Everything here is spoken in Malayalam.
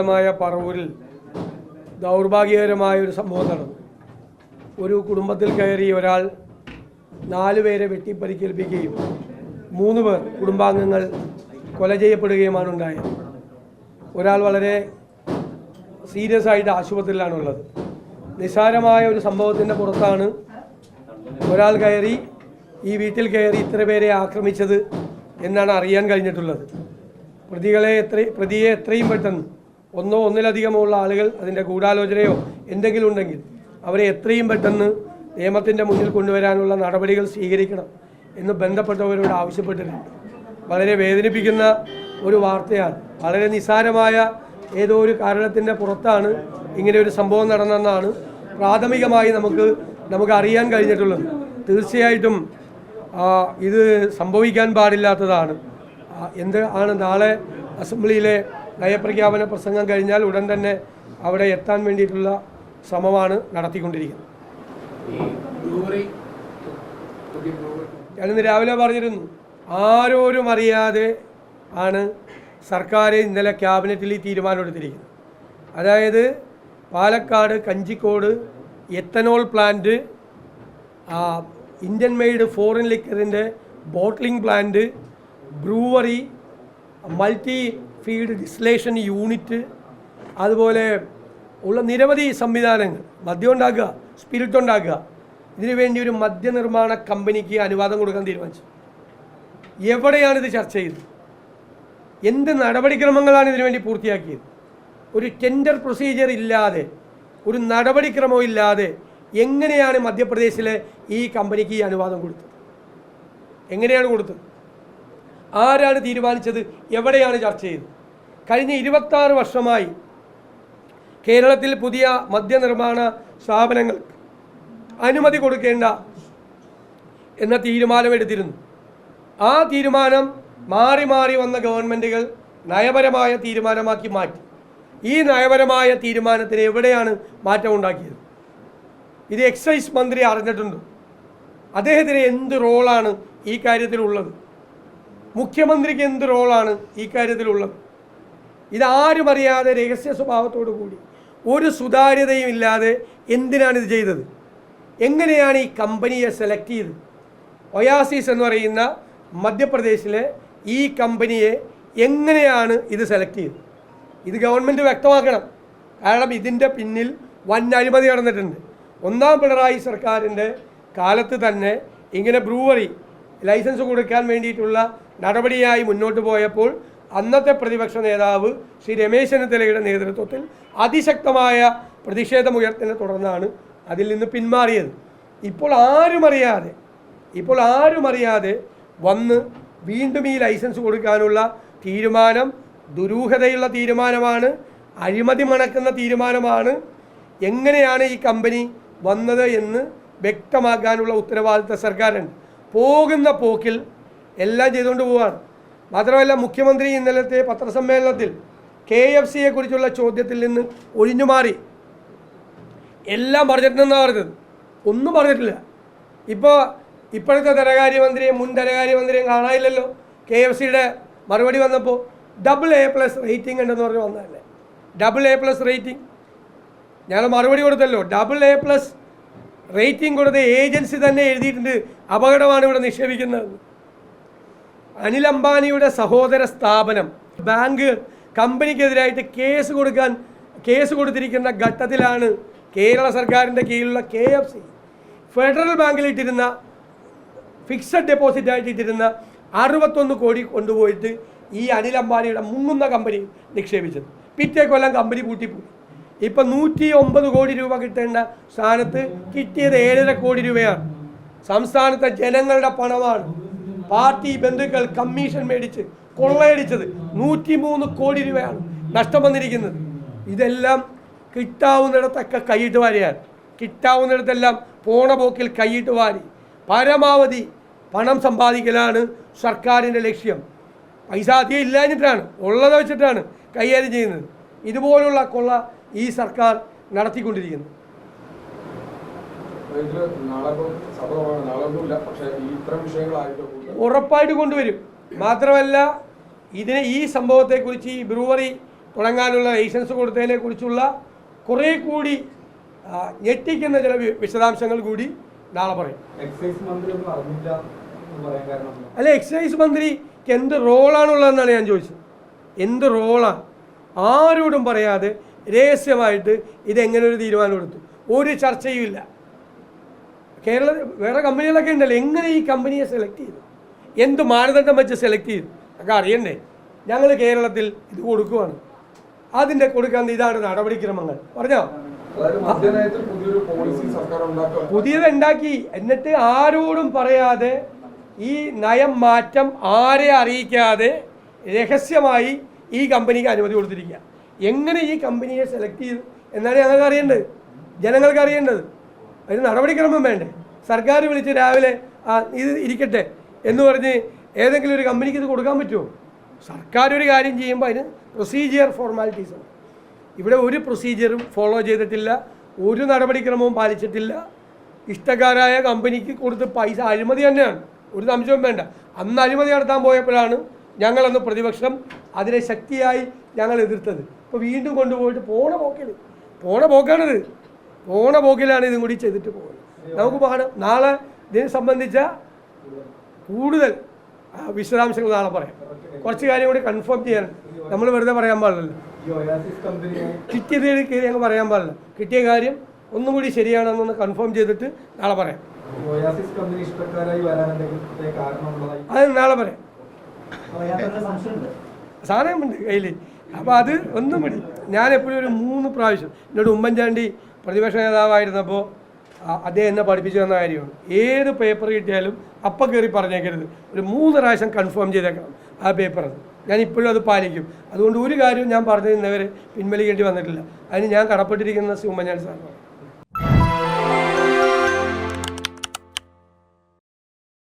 മായ പറവൂരിൽ ദൗർഭാഗ്യകരമായ ഒരു സംഭവം നടന്നു. ഒരു കുടുംബത്തിൽ കയറി ഒരാൾ നാല് പേരെ വെട്ടിപ്പരിക്കേൽപ്പിക്കുകയും മൂന്ന് പേർ കുടുംബാംഗങ്ങൾ കൊല ചെയ്യപ്പെടുകയുമാണ് ഉണ്ടായത്. ഒരാൾ വളരെ സീരിയസ് ആയിട്ട് ആശുപത്രിയിലാണ് ഉള്ളത് നിസ്സാരമായ ഒരു സംഭവത്തിന്റെ പുറത്താണ് ഒരാൾ കയറി ഈ വീട്ടിൽ കയറി ഇത്ര പേരെ ആക്രമിച്ചത് എന്നാണ് അറിയാൻ കഴിഞ്ഞിട്ടുള്ളത്. പ്രതികളെ എത്ര പ്രതിയെ എത്രയും പെട്ടെന്ന് ഒന്നോ ഒന്നിലധികമോ ഉള്ള ആളുകൾ അതിന്റെ ഗൂഢാലോചനയോ എന്തെങ്കിലും ഉണ്ടെങ്കിൽ അവരെ എത്രയും പെട്ടെന്ന് നിയമത്തിന്റെ മുന്നിൽ കൊണ്ടുവരാനുള്ള നടപടികൾ സ്വീകരിക്കണം എന്ന് ബന്ധപ്പെട്ടവരോട് ആവശ്യപ്പെട്ടിട്ടുണ്ട്. വളരെ വേദനിപ്പിക്കുന്ന ഒരു വാർത്തയാണ്. വളരെ നിസ്സാരമായ ഏതോ ഒരു കാരണത്തിന്റെ പുറത്താണ് ഇങ്ങനെ ഒരു സംഭവം നടന്നതെന്നാണ് പ്രാഥമികമായി നമുക്ക് നമുക്ക് അറിയാൻ കഴിഞ്ഞിട്ടുള്ളത്. തീർച്ചയായിട്ടും ഇത് സംഭവിക്കാൻ പാടില്ലാത്തതാണ്. എന്ത് ആണ് നാളെ അസംബ്ലിയിലെ നയപ്രഖ്യാപന പ്രസംഗം കഴിഞ്ഞാൽ ഉടൻ തന്നെ അവിടെ എത്താൻ വേണ്ടിയിട്ടുള്ള ശ്രമമാണ് നടത്തിക്കൊണ്ടിരിക്കുന്നത്. ഞാനിന്ന് രാവിലെ പറഞ്ഞിരുന്നു ആരോരും അറിയാതെ ആണ് സർക്കാർ ഇന്നലെ ക്യാബിനറ്റിൽ ഈ തീരുമാനമെടുത്തിരിക്കുന്നത് അതായത് Palakkad Kanjikode ethanol plant Indian made foreign ലിക്കറിന്റെ bottling plant brewery multi field distillation unit അതുപോലെ ഉള്ള നിരവധി സംവിധാനങ്ങൾ മദ്യം ഉണ്ടാക്കുക സ്പിരിറ്റ് ഉണ്ടാക്കുക. ഇതിനു വേണ്ടി ഒരു മദ്യനിർമ്മാണ കമ്പനിക്ക് അനുവാദം കൊടുക്കാൻ തീരുമാനിച്ചു. എവിടെയാണ് ഇത് ചർച്ച ചെയ്തത്? എന്ത് നടപടിക്രമങ്ങളാണ് ഇതിനു വേണ്ടി പൂർത്തിയാക്കിയത്? ഒരു ടെൻഡർ പ്രൊസീജിയർ ഇല്ലാതെ ഒരു നടപടിക്രമവും ഇല്ലാതെ എങ്ങനെയാണ് മധ്യപ്രദേശിലെ ഈ കമ്പനിക്ക് ഈ അനുവാദം കൊടുത്തത്? എങ്ങനെയാണ് കൊടുത്തത്? ആരാണ് തീരുമാനിച്ചത്? എവിടെയാണ് ചർച്ച ചെയ്തത്? കഴിഞ്ഞ ഇരുപത്താറ് വർഷമായി കേരളത്തിൽ പുതിയ മദ്യനിർമ്മാണ സ്ഥാപനങ്ങൾ അനുമതി കൊടുക്കേണ്ട എന്ന തീരുമാനമെടുത്തിരുന്നു ആ തീരുമാനം മാറി മാറി വന്ന ഗവൺമെന്റുകൾ നയപരമായ തീരുമാനമാക്കി മാറ്റി. ഈ നയപരമായ തീരുമാനത്തിന് എവിടെയാണ് മാറ്റം ഉണ്ടാക്കിയത്? ഇത് എക്സൈസ് മന്ത്രി അറിഞ്ഞിട്ടുണ്ട്? അദ്ദേഹത്തിന് എന്ത് റോളാണ് ഈ കാര്യത്തിലുള്ളത്? മുഖ്യമന്ത്രിക്ക് എന്ത് റോളാണ് ഈ കാര്യത്തിലുള്ളത്? ഇതാരും അറിയാതെ രഹസ്യ സ്വഭാവത്തോടു കൂടി ഒരു സുതാര്യതയും ഇല്ലാതെ എന്തിനാണ് ഇത് ചെയ്തത്? എങ്ങനെയാണ് ഈ കമ്പനിയെ സെലക്ട് ചെയ്തത്? ഒയാസിസ് എന്ന് പറയുന്ന മധ്യപ്രദേശിലെ ഈ കമ്പനിയെ എങ്ങനെയാണ് ഇത് സെലക്ട് ചെയ്തത്? ഇത് ഗവൺമെന്റ് വ്യക്തമാക്കണം. കാരണം ഇതിന്റെ പിന്നിൽ വൻ അഴിമതി നടന്നിട്ടുണ്ട്. ഒന്നാം പിണറായി സർക്കാരിന്റെ കാലത്ത് തന്നെ ഇങ്ങനെ ബ്രൂവറി ലൈസൻസ് കൊടുക്കാൻ വേണ്ടിയിട്ടുള്ള നടപടിയായി മുന്നോട്ട് പോയപ്പോൾ അന്നത്തെ പ്രതിപക്ഷ നേതാവ് ശ്രീ രമേശ് ചെന്നിത്തലയുടെ നേതൃത്വത്തിൽ അതിശക്തമായ പ്രതിഷേധമുയർത്തിനെ തുടർന്നാണ് അതിൽ നിന്ന് പിന്മാറിയത്. ഇപ്പോൾ ആരും അറിയാതെ ഇപ്പോൾ ആരും അറിയാതെ വന്ന് വീണ്ടും ഈ ലൈസൻസ് കൊടുക്കാനുള്ള തീരുമാനം ദുരൂഹതയുള്ള തീരുമാനമാണ് അഴിമതി മണക്കുന്ന തീരുമാനമാണ്. എങ്ങനെയാണ് ഈ കമ്പനി വന്നത് എന്ന് വ്യക്തമാക്കാനുള്ള ഉത്തരവാദിത്ത സർക്കാരുണ്ട്. പോകുന്ന പോക്കിൽ എല്ലാം ചെയ്തുകൊണ്ട് പോവാണ്. മാത്രമല്ല മുഖ്യമന്ത്രി ഇന്നലത്തെ പത്രസമ്മേളനത്തിൽ കെ എഫ് സിയെ കുറിച്ചുള്ള ചോദ്യത്തിൽ നിന്ന് ഒഴിഞ്ഞു മാറി. എല്ലാം പറഞ്ഞിട്ടുണ്ടെന്നാണ് പറഞ്ഞത്. ഒന്നും പറഞ്ഞിട്ടില്ല. ഇപ്പോൾ ഇപ്പോഴത്തെ ധനകാര്യമന്ത്രിയും മുൻ ധനകാര്യമന്ത്രിയും കാണാനില്ലല്ലോ. കെ എഫ് സിയുടെ മറുപടി വന്നപ്പോൾ ഡബിൾ എ പ്ലസ് റേറ്റിംഗ് ഉണ്ടെന്ന് പറഞ്ഞ് വന്നതല്ലേ? ഡബിൾ എ പ്ലസ് റേറ്റിംഗ് ഞങ്ങൾ മറുപടി കൊടുത്തല്ലോ. ഡബിൾ എ പ്ലസ് റേറ്റിംഗ് കൊടുത്ത ഏജൻസി തന്നെ എഴുതിയിട്ടുണ്ട്. അപകടമാണ് ഇവിടെ നിക്ഷേപിക്കുന്നത്. അനിൽ അംബാനിയുടെ സഹോദര സ്ഥാപനം. ബാങ്ക് കമ്പനിക്കെതിരായിട്ട് കേസ് കൊടുക്കാൻ കേസ് കൊടുത്തിരിക്കുന്ന ഘട്ടത്തിലാണ് കേരള സർക്കാരിന്റെ കീഴിലുള്ള കെ എഫ് സി. ഫെഡറൽ ബാങ്കിൽ ഇട്ടിരുന്ന ഫിക്സഡ് ഡെപ്പോസിറ്റ് ആയിട്ട് ഇട്ടിരുന്ന അറുപത്തൊന്ന് കോടി കൊണ്ടുപോയിട്ട് ഈ അനിൽ അംബാനിയുടെ മുങ്ങുന്ന കമ്പനി നിക്ഷേപിച്ചത്. പിറ്റേ കൊല്ലം കമ്പനി പൂട്ടിപ്പോയി. ഇപ്പം നൂറ്റി ഒമ്പത് കോടി രൂപ കിട്ടേണ്ട സ്ഥാനത്ത് കിട്ടിയത് ഏഴര കോടി രൂപയാണ്. സംസ്ഥാനത്തെ ജനങ്ങളുടെ പണമാണ്. പാർട്ടി ബന്ധുക്കൾ കമ്മീഷൻ മേടിച്ച് കൊള്ളയടിച്ചത് നൂറ്റി മൂന്ന് കോടി രൂപയാണ് നഷ്ടം വന്നിരിക്കുന്നത്. ഇതെല്ലാം കിട്ടാവുന്നിടത്തൊക്കെ കൈയിട്ട് വാരിയാണ് കിട്ടാവുന്നിടത്തെല്ലാം പോണ പോക്കിൽ കൈയിട്ട് വാരി. പരമാവധി പണം സമ്പാദിക്കലാണ് സർക്കാരിന്റെ ലക്ഷ്യം. പൈസ അധികം ഇല്ലാഞ്ഞിട്ടാണ് ഉള്ളത് വെച്ചിട്ടാണ് കൈകാര്യം ചെയ്യുന്നത്. ഇതുപോലുള്ള കൊള്ള ഈ സർക്കാർ നടത്തിക്കൊണ്ടിരിക്കുന്നത്. ഇതിൽ നാളെ ഇപ്പം സഭ തുടങ്ങണം. നാളെ ഒന്നുമില്ല പക്ഷേ ഈ ഇത്തരം വിഷയങ്ങളായിട്ട് കൂടുതൽ ഉറപ്പായിട്ട് കൊണ്ടുവരും. മാത്രമല്ല ഇതിനെ ഈ സംഭവത്തെക്കുറിച്ച് ഈ ബ്രൂവറി തുടങ്ങാനുള്ള ലൈസൻസ് കൊടുത്തതിനെ കുറിച്ചുള്ള കുറേ കൂടി ഞെട്ടിക്കുന്ന ചില വിശദാംശങ്ങൾ കൂടി നാളെ പറയും. എക്സൈസ് മന്ത്രി അല്ല എക്സൈസ് മന്ത്രിക്ക് എന്ത് റോളാണുള്ളതെന്നാണ് ഞാൻ ചോദിച്ചത്. എന്ത് റോളാണ് ആരോടും പറയാതെ രഹസ്യമായിട്ട് ഇതെങ്ങനെ ഒരു തീരുമാനം എടുത്തു? ഒരു ചർച്ചയും ഇല്ല. കേരള വേറെ കമ്പനികളൊക്കെ ഉണ്ടല്ലോ. എങ്ങനെ ഈ കമ്പനിയെ സെലക്ട് ചെയ്തു? എന്ത് മാനദണ്ഡം വെച്ച് സെലക്ട് ചെയ്തു? ഒക്കെ അറിയണ്ടേ? ഞങ്ങൾ കേരളത്തിൽ ഇത് കൊടുക്കുവാണ്. അതിന്റെ കൊടുക്കാൻ ഇതാണ് നടപടിക്രമങ്ങൾ. പറഞ്ഞോ? പുതിയത് ഉണ്ടാക്കി. എന്നിട്ട് ആരോടും പറയാതെ ഈ നയം മാറ്റം ആരെ അറിയിക്കാതെ രഹസ്യമായി ഈ കമ്പനിക്ക് അനുമതി കൊടുത്തിരിക്കുക. എങ്ങനെ ഈ കമ്പനിയെ സെലക്ട് ചെയ്തു? എന്നാണ് ഞങ്ങൾക്ക് അറിയേണ്ടത്. ജനങ്ങൾക്ക് അറിയേണ്ടത്. അതിന് നടപടിക്രമം വേണ്ടേ? സർക്കാർ വിളിച്ച് രാവിലെ ആ ഇത് ഇരിക്കട്ടെ എന്ന് പറഞ്ഞ് ഏതെങ്കിലും ഒരു കമ്പനിക്ക് ഇത് കൊടുക്കാൻ പറ്റുമോ? സർക്കാർ ഒരു കാര്യം ചെയ്യുമ്പോൾ അതിന് പ്രൊസീജിയർ ഫോർമാലിറ്റീസ് ഉണ്ട് ഇവിടെ ഒരു പ്രൊസീജിയറും ഫോളോ ചെയ്തിട്ടില്ല ഒരു നടപടിക്രമവും പാലിച്ചിട്ടില്ല. ഇഷ്ടക്കാരായ കമ്പനിക്ക് കൊടുത്ത് പൈസ അഴിമതി തന്നെയാണ്. ഒരു സംശയവും വേണ്ട. അന്ന് അഴിമതി നടത്താൻ പോയപ്പോഴാണ് ഞങ്ങളന്ന് പ്രതിപക്ഷം അതിനെ ശക്തിയായി ഞങ്ങൾ എതിർത്തത്. ഇപ്പോൾ വീണ്ടും കൊണ്ടുപോയിട്ട് പോണ പോക്കൽ പോണ പോക്കാണിത്. പോണ പോക്കിലാണ് ഇതും കൂടി ചെയ്തിട്ട് പോകുന്നത്. നമുക്ക് പാടാം നാളെ ഇതിനെ സംബന്ധിച്ച കൂടുതൽ വിശദാംശങ്ങൾ നാളെ പറയാം. കുറച്ച് കാര്യം കൂടി കൺഫേം ചെയ്യാനുണ്ട് നമ്മൾ വെറുതെ പറയാൻ കമ്പനിയെ കിട്ടിയത് കയറി അങ്ങ് പറയാൻ പാടില്ല. കിട്ടിയ കാര്യം ഒന്നും കൂടി ശരിയാണെന്നൊന്ന് കൺഫേം ചെയ്തിട്ട് നാളെ പറയാം. അത് നാളെ പറയാം. സാധനമുണ്ട് കയ്യിൽ അപ്പോൾ അത് ഒന്നും മതി ഞാൻ എപ്പോഴും ഒരു മൂന്ന് പ്രാവശ്യം എന്നോട് ഉമ്മൻചാണ്ടി പ്രതിപക്ഷ നേതാവായിരുന്നപ്പോൾ അദ്ദേഹം എന്നെ പഠിപ്പിച്ചു തന്ന കാര്യമാണ്. ഏത് പേപ്പർ കിട്ടിയാലും അപ്പം കയറി പറഞ്ഞേക്കരുത്. ഒരു മൂന്ന് പ്രാവശ്യം കൺഫേം ചെയ്തേക്കണം ആ പേപ്പർ ഞാൻ ഇപ്പോഴും അത് പാലിക്കും. അതുകൊണ്ട് ഒരു കാര്യവും ഞാൻ പറഞ്ഞു ഇന്നവരെ പിൻവലിക്കേണ്ടി വന്നിട്ടില്ല. അതിന് ഞാൻ കടപ്പെട്ടിരിക്കുന്ന ഉമ്മൻചാണ്ടി സാറിനാണ്